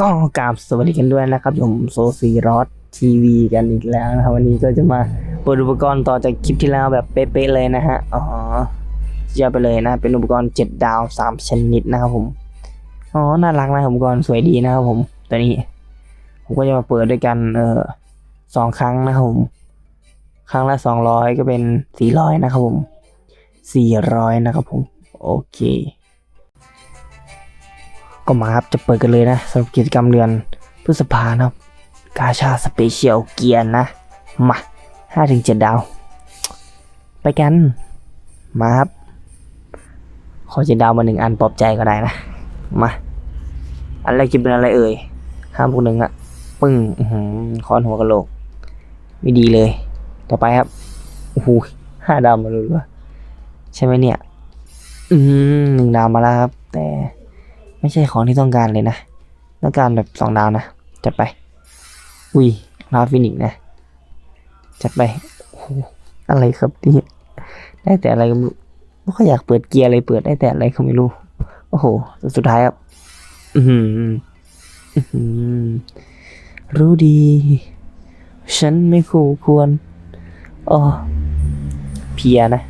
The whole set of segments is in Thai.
ก็กราบสวัสดีกันด้วยนะครับ ผมโซซีรอสทีวีกันอีกแล้วนะครับ วันนี้ก็จะมาเปิดอุปกรณ์ต่อจากคลิปที่แล้วแบบเป๊ะๆเลยนะฮะอ๋อเยี่ยมไปเลยนะเป็นอุปกรณ์7ดาว3ชนิดนะครับผมอ๋อน่ารักนะอุปกรณ์สวยดีนะครับผมตัวนี้ ผมก็จะมาเปิดด้วยกันเออสองครั้งนะครับผม ครั้งละ200ก็เป็น400นะครับผม400นะครับผมโอเค ก็มาครับจะเปิดกันเลยนะสำหรับกิจกรรมเดือนพฤษภานครับ กาชาสเปเชียลเกียร์นะ มาห้าถึงเจ็ดดาว ไปกัน มาครับ ขอเจ็ดดาวมาหนึ่งอันปลอบใจก็ได้นะ มา อันแรกจะเป็นอะไรเอ่ยห้าพวกหนึ่งอะปึ้งอื้อหือค้อนหัวกะโหลก ไม่ดีเลย ต่อไปครับโอ้โหห้าดาวมาเลยว่าใช่ไหมเนี่ย อืมหนึ่งดาวมาแล้วครับ แต่ ไม่ใช่ของที่ต้องการเลยนะ ต้องการแบบสองดาวนะ จัดไป อุ้ยลาฟินิกซ์นะ จัดไปโอ้โหอะไรครับนี่ได้แต่อะไรก็ไม่รู้ไม่ค่อยอยากเปิดเกียร์เลยเปิดได้แต่อะไรก็ไม่รู้ โอ้โห สุดท้ายครับ อือหืออื้อหือรู้ดี ฉันไม่คู่ควรอ๋อเพียนะ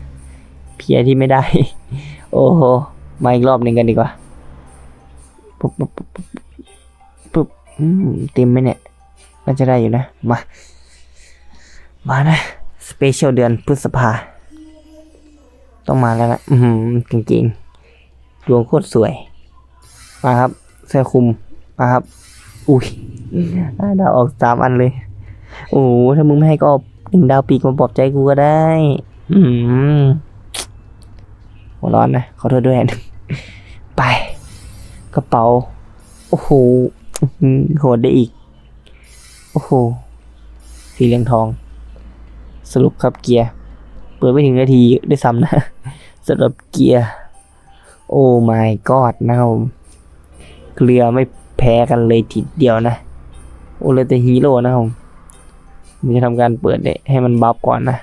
เพียที่ไม่ได้ โอ้โห มาอีกรอบหนึ่งกันดีกว่า ปุ๊บปุ๊บปุ๊บปุ๊บปุ๊บอืมเต็มไหมเนี่ยน่าจะได้อยู่นะ มา มานะ สเปเชียลเดือนพฤษภา ต้องมาแล้วนะอืมจริงๆดวงโคตรสวย มาครับ เสื้อคลุม มาครับ อุ้ยดาวออกสามอันเลย โอ้โหถ้ามึงไม่ให้ก็หนึ่งดาวปีกมาปลอบใจกูก็ได้ อืมหัวร้อนนะ ขอโทษด้วย ไป กระเป๋า โอ้โหหือโหดได้อีก โอ้โห สีเหลืองทอง สรุปครับเกียร์ เปิดไม่ถึงนาทีได้ซ้ำนะสำหรับเกียร์ โอ้ my god นะครับผมเกลือไม่แพ้กันเลยทีเดียวนะ โอ้เลยแต่ฮีโร่นะครับผมผมจะทำการเปิดให้มันบัฟก่อนนะ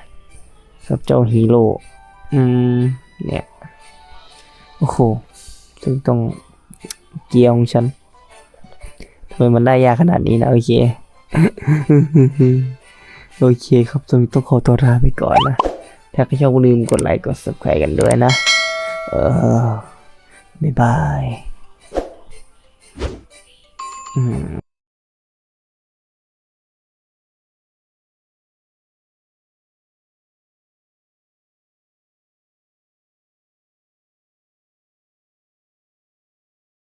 สำหรับเจ้าฮีโร่ อืม เนี่ย โอ้โหซึ่งต้อง เกียร์ของฉันทำไมมันได้ยากขนาดนี้นะโอเค โอเคครับตรงนี้ต้องขอตัวลาไปก่อนนะ ถ้าใครชอบลืมกดไลค์กด subscribe กันด้วยนะ เออบ๊ายบาย